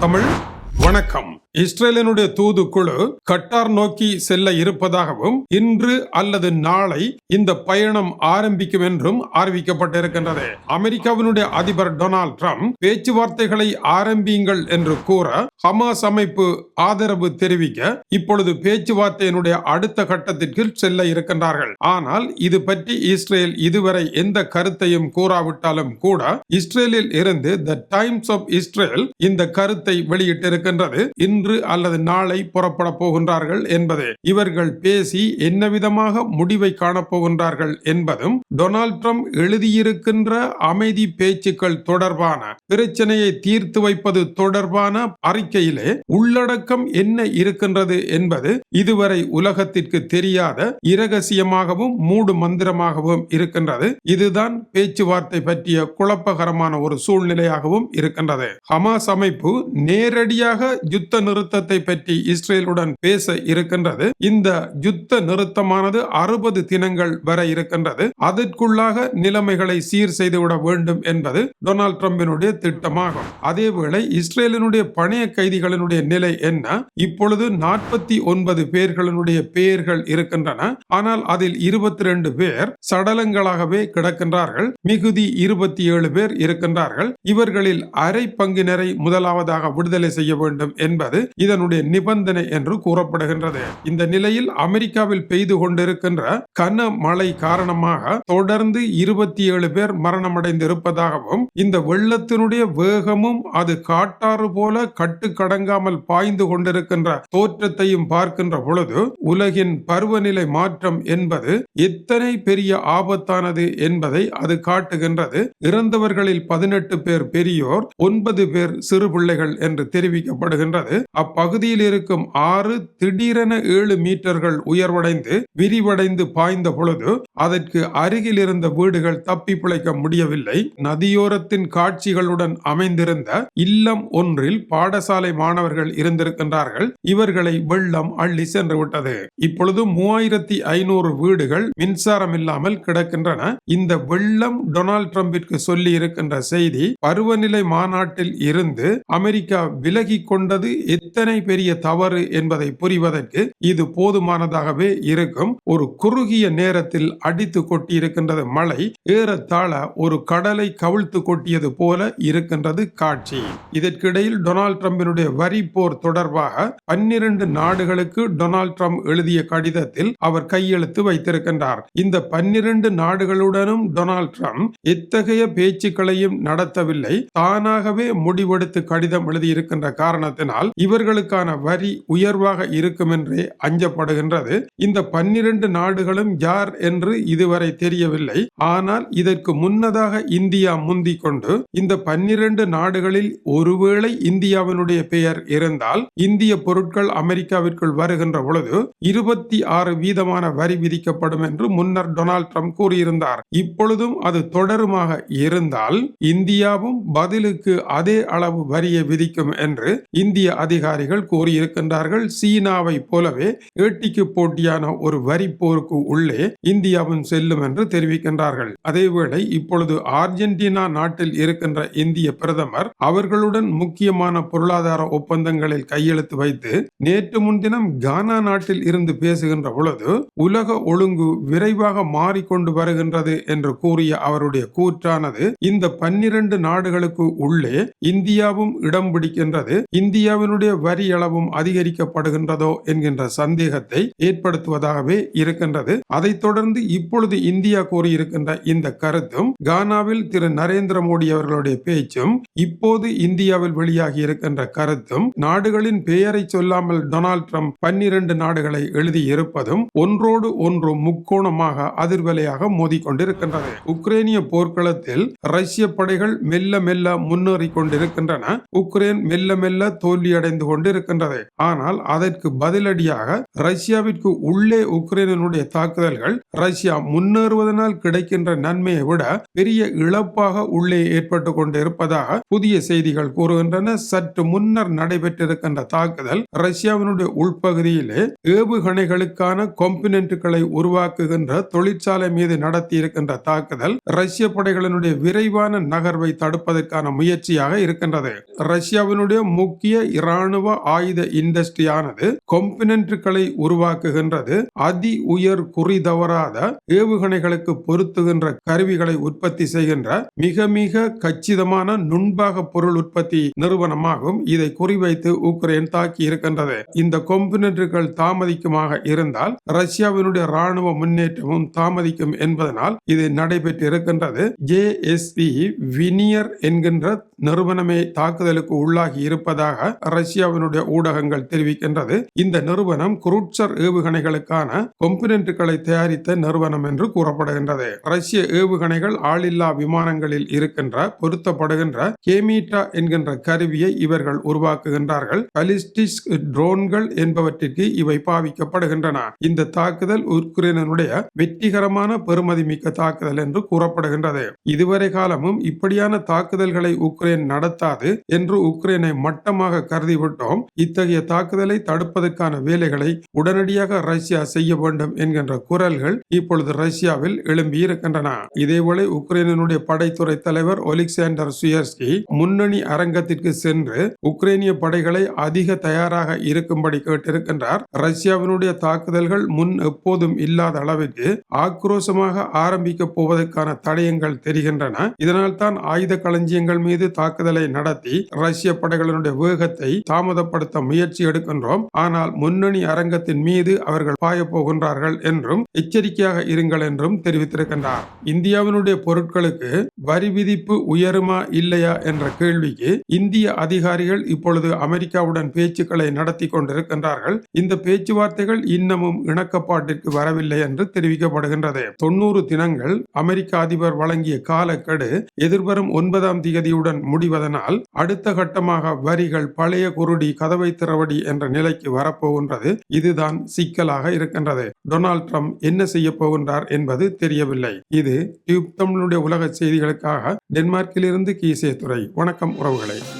தமிழ் வணக்கம். இஸ்ரேலினுடைய தூதுக்குழு கட்டார் நோக்கி செல்ல இருப்பதாகவும் இன்று அல்லது நாளை இந்த பயணம் ஆரம்பிக்கும் என்றும் அறிவிக்கப்பட்டிருக்கின்றது. அமெரிக்காவினுடைய அதிபர் டொனால்ட் ட்ரம்ப் பேச்சுவார்த்தைகளை ஆரம்பியுங்கள் என்று கூற ஹமாஸ் அமைப்பு ஆதரவு தெரிவிக்க இப்பொழுது பேச்சுவார்த்தையினுடைய அடுத்த கட்டத்திற்கு செல்ல இருக்கின்றார்கள். ஆனால் இது பற்றி இஸ்ரேல் இதுவரை எந்த கருத்தையும் கூறாவிட்டாலும் கூட இஸ்ரேலில் இருந்து த டைம்ஸ் ஆஃப் இஸ்ரேல் இந்த கருத்தை வெளியிட்டிருக்கின்றது. இன்று அல்லது நாளை புறப்பட போகின்றார்கள் என்பது. இவர்கள் பேசி என்ன விதமாக முடிவை காணப்போகின்றார்கள் என்பதும் டொனால்ட் ட்ரம்ப் எழுதியிருக்கின்ற அமைதி பேச்சுக்கள் தொடர்பான பிரச்சனையை தீர்த்து வைப்பது தொடர்பான அறிக்கையிலே உள்ளடக்கம் என்ன இருக்கின்றது என்பது இதுவரை உலகத்திற்கு தெரியாத இரகசியமாகவும் மூடு மந்திரமாகவும் இருக்கின்றது. இதுதான் பேச்சுவார்த்தை பற்றிய குழப்பகரமான ஒரு சூழ்நிலையாகவும் இருக்கின்றது. ஹமாஸ் அமைப்பு நேரடியாக யுத்த நிறுத்தத்தை பற்றி இஸ்ரேலுடன் பேச இருக்கின்றது. இந்த யுத்த நிறுத்தமானது அறுபது தினங்கள் வர இருக்கின்றது. அதற்குள்ளாக நிலைமைகளை சீர் செய்துவிட வேண்டும் என்பது டொனால்ட் ட்ரம்பினுடைய திட்டமாகும். அதேவேளை இஸ்ரேலினுடைய பணைய கைதிகளினுடைய நிலை என்ன? இப்பொழுது நாற்பத்தி ஒன்பது பேர்களினுடைய பெயர்கள் இருக்கின்றன. ஆனால் அதில் இருபத்தி ரெண்டு பேர் சடலங்களாகவே கிடக்கின்றார்கள். மிகுதி இருபத்தி ஏழு பேர் இருக்கின்றார்கள். இவர்களில் அரை பங்கினரை முதலாவதாக விடுதலை செய்ய வேண்டும் என்பது இதனுடைய நிபந்தனை என்று கூறப்படுகின்றது. இந்த நிலையில் அமெரிக்காவில் பெய்து கொண்டிருக்கின்ற கன மழை காரணமாக தொடர்ந்து இருபத்தி ஏழு பேர் மரணமடைந்து இருப்பதாகவும் இந்த வெள்ளத்தினுடைய வேகமும் அது காட்டாறு போல கட்டுக்கடங்காமல் பாய்ந்து கொண்டிருக்கின்ற தோற்றத்தையும் பார்க்கின்ற பொழுது உலகின் பருவநிலை மாற்றம் என்பது எத்தனை பெரிய ஆபத்தானது என்பதை அது காட்டுகின்றது. இறந்தவர்களில் பதினெட்டு பேர் பெரியோர் ஒன்பது பேர் சிறு பிள்ளைகள் என்று தெரிவிக்கப்படுகின்றது. அப்பகுதியில் இருக்கும் ஆறு திடீரென ஏழு மீட்டர்கள் உயர்வடைந்து விரிவடைந்து பாய்ந்த பொழுது அதற்கு அருகில் இருந்த வீடுகள் தப்பி பிழைக்க முடியவில்லை. நதியோரத்தின் காட்சிகளுடன் அமைந்திருந்த இல்லம் ஒன்றில் பாடசாலை மாணவர்கள் இருந்திருக்கின்றார்கள். இவர்களை வெள்ளம் அள்ளி சென்று விட்டது. இப்பொழுது மூவாயிரத்தி ஐநூறு வீடுகள் மின்சாரம் இல்லாமல் கிடக்கின்றன. இந்த வெள்ளம் டொனால்ட் ட்ரம்பிற்கு சொல்லி இருக்கின்ற செய்தி பருவநிலை மாநாட்டில் இருந்து அமெரிக்கா விலகி கொண்டது எத்தனை பெரிய தவறு என்பதை புரிவதற்கு இது போதுமானதாகவே இருக்கும். ஒரு குறுகிய நேரத்தில் அடித்து கொட்டி இருக்கின்றது மழை ஏறத்தாழ ஒரு கடலை கவிழ்த்து கொட்டியது போல இருக்கின்றது காட்சி. இதற்கிடையில் டொனால்ட் ட்ரம்பினுடைய வரி போர் தொடர்பாக பன்னிரண்டு நாடுகளுக்கு டொனால்ட் ட்ரம்ப் எழுதிய கடிதத்தில் அவர் கையெழுத்து வைத்திருக்கின்றார். இந்த பன்னிரண்டு நாடுகளுடனும் டொனால்ட் ட்ரம்ப் எத்தகைய பேச்சுக்களையும் நடத்தவில்லை. தானாகவே முடிவெடுத்து கடிதம் எழுதியிருக்கின்ற காரணத்தினால் இவர்களுக்கான வரி உயர்வாக இருக்கும் என்றே அஞ்சப்படுகின்றது. இந்த பன்னிரண்டு நாடுகளும் யார் என்று இதுவரை தெரியவில்லை. ஆனால் இதற்கு முன்னதாக இந்தியா முந்திக் கொண்டு இந்த பன்னிரண்டு நாடுகளில் ஒருவேளை இந்தியாவினுடைய பெயர் இருந்தால் இந்திய பொருட்கள் அமெரிக்காவிற்குள் வருகின்ற பொழுது இருபத்தி ஆறு வீதமான வரி விதிக்கப்படும் என்று முன்னர் டொனால்ட் ட்ரம்ப் கூறியிருந்தார். இப்பொழுதும் அது தொடருமாக இருந்தால் இந்தியாவும் பதிலுக்கு அதே அளவு வரியை விதிக்கும் என்று இந்திய அதிகாரிகள் கூறியிருக்கின்றார்கள். சீனாவை போலவே ஏட்டிக்கு போட்டியான ஒரு வரி போருக்கு உள்ளே இந்தியா இந்தியாவும் செல்லும் என்று தெரிவிக்கின்றார்கள். அதேவேளை இப்பொழுது அர்ஜென்டினா நாட்டில் இருக்கின்ற இந்திய பிரதமர் அவர்களுடன் முக்கியமான பொருளாதார ஒப்பந்தங்களில் கையெழுத்து வைத்து நேற்று முன்தினம் கானா நாட்டில் இருந்து பேசுகின்ற பொழுது உலக ஒழுங்கு விரைவாக மாறிக்கொண்டு வருகின்றது என்று கூறிய அவருடைய கூற்றானது இந்த பன்னிரண்டு நாடுகளுக்கு உள்ளே இந்தியாவும் இடம் பிடிக்கின்றது இந்தியாவினுடைய வரி அளவும் அதிகரிக்கப்படுகின்றதோ என்கின்ற சந்தேகத்தை ஏற்படுத்துவதாகவே இருக்கின்றது. அதைத் தொடர்ந்து இப்பொழுது இந்தியா கூறியிருக்கின்ற இந்த கருத்தும் கானாவில் திரு நரேந்திர மோடி அவர்களுடைய பேச்சும் இப்போது இந்தியாவில் வெளியாகி இருக்கின்ற கருத்தும் நாடுகளின் பெயரை சொல்லாமல் டொனால்ட் ட்ரம்ப் பன்னிரண்டு நாடுகளை எழுதி இருப்பதும் ஒன்றோடு ஒன்று முக்கோணமாக அதிர்வலையாக மோதிக்கொண்டிருக்கின்றது உக்ரைனிய போர்க்களத்தில் ரஷ்ய படைகள் மெல்ல மெல்ல முன்னேறி கொண்டிருக்கின்றன. உக்ரைன் மெல்ல மெல்ல தோல்வியடைந்து கொண்டிருக்கின்றது. ஆனால் அதற்கு பதிலடியாக ரஷ்யாவிற்கு உள்ளே உக்ரைனுடைய தாக்குதல்கள் ரஷ்ய ரஷ்யா முன்னேறுவதனால் கிடைக்கின்ற நன்மையை விட பெரிய இழப்பாக உள்ளே ஏற்பட்டு கொண்டிருப்பதாக புதிய செய்திகள் கூறுகின்றன. சற்று முன்னர் நடைபெற்றிருக்கின்ற தாக்குதல் ரஷ்யாவினுடைய உள்பகுதியிலே ஏவுகணைகளுக்கான கொம்பினன்ட்டுகளை உருவாக்குகின்ற தொழிற்சாலை மீது நடத்தியிருக்கின்ற தாக்குதல் ரஷ்ய படைகளினுடைய விரைவான நகர்வை தடுப்பதற்கான முயற்சியாக இருக்கின்றது. ரஷ்யாவினுடைய முக்கிய இராணுவ ஆயுத இண்டஸ்ட்ரியானது கொம்பினன்ட்டுகளை உருவாக்குகின்றது. அதி உயர் குறி தவறாத ஏவுகணைகளுக்கு பொருத்துகின்ற கருவிகளை உற்பத்தி செய்கின்ற மிக மிக கச்சிதமான நுண்பாக பொருள் உற்பத்தி நிறுவனமாகும் இதை குறிவைத்து உக்ரைன் தாக்கி இருக்கின்றது. இந்த கொம்பினன்ட்டுகள் தாமதிக்குமாக இருந்தால் ரஷ்யாவினுடைய ராணுவ முன்னேற்றமும் தாமதிக்கும் என்பதனால் இது நடைபெற்று இருக்கின்றது ஜே எஸ் பி வினியர் என்கின்ற நிறுவனமே தாக்குதலுக்கு உள்ளாகி இருப்பதாக ரஷ்யாவினுடைய ஊடகங்கள் தெரிவிக்கின்றது. இந்த நிறுவனம் குரூட்சர் ஏவுகணைகளுக்கான கொம்பினன்ட்டுகளை தயாரித்த நிறுவனம் என்று கூறப்படுகின்றது. ரஷ்ய ஏவுகணைகள் ஆளில்லா விமானங்களில் இருக்கின்ற பொருத்தப்படுகின்ற கேமீட்டா என்கின்ற கருவியை இவர்கள் உருவாக்குகின்றார்கள். பலிஸ்டிக் ட்ரோன்கள் என்பவற்றிற்கு இவை பாவிக்கப்படுகின்றன. இந்த தாக்குதல் உக்ரைனுடைய வெற்றிகரமான பெருமதி மிக்க தாக்குதல் என்று கூறப்படுகின்றது. இதுவரை காலமும் இப்படியான தாக்குதல்களை உக்ரைன் நடத்தாது என்று உக்ரைனை மட்டமாக கருதிவிட்டோம். இத்தகைய தாக்குதலை தடுப்பதற்கான வேலைகளை உடனடியாக ரஷ்யா செய்ய வேண்டும் என்கின்ற குரல்கள் இப்பொழுது ரஷ்யாவில் எழும்பி இருக்கின்றன. இதேவேளை உக்ரைனுடைய படைத்துறை தலைவர் ஒலிக்சாண்டர் சுயர்ஸ்கி முன்னணி அரங்கத்திற்கு சென்று உக்ரைனிய படைகளை அதிக தயாராக இருக்கும்படி கேட்டிருக்கின்றார். ரஷ்யாவினுடைய தாக்குதல்கள் முன் எப்போதும் இல்லாத அளவிற்கு ஆக்ரோஷமாக ஆரம்பிக்க போவதற்கான தடயங்கள் தெரிகின்றன. இதனால் தான் ஆயுத களஞ்சியங்கள் மீது தாக்குதலை நடத்தி ரஷ்ய படைகளினுடைய வேகத்தை தாமதப்படுத்த முயற்சி எடுக்கின்றோம். ஆனால் முன்னணி அரங்கத்தின் மீது அவர்கள் பாய போகின்றார்கள் என்றும் எச்சரிக்கையாக இருங்கள் என்றும் தெரிவித்திருக்கின்றார். இந்தியாவினுடைய பொருட்களுக்கு வரி விதிப்பு உயருமா இல்லையா என்ற கேள்விக்கு இந்திய அதிகாரிகள் இப்பொழுது அமெரிக்காவுடன் பேச்சுக்களை நடத்தி கொண்டிருக்கின்றார்கள். இந்த பேச்சுவார்த்தைகள் இன்னமும் இணக்கப்பாட்டிற்கு வரவில்லை என்று தெரிவிக்கப்படுகின்றது. தொன்னூறு தினங்கள் அமெரிக்க அதிபர் வழங்கிய காலக்கெடு எதிர்வரும் ஒன்பதாம் திகதியுடன் முடிவதனால் அடுத்த கட்டமாக வரிகள் பழைய குருடி கதவை திறவடி என்ற நிலைக்கு வரப்போகின்றது. இதுதான் சிக்கலாக இருக்கின்றது. டொனால்ட் ட்ரம்ப் என்ன செய்ய போகின்றார் என்பது தெரியவில்லை. இது டியூப் தமிழுடைய உலக செய்திகளுக்காக டென்மார்க்கிலிருந்து கீசே துறை. வணக்கம் உறவுகளை.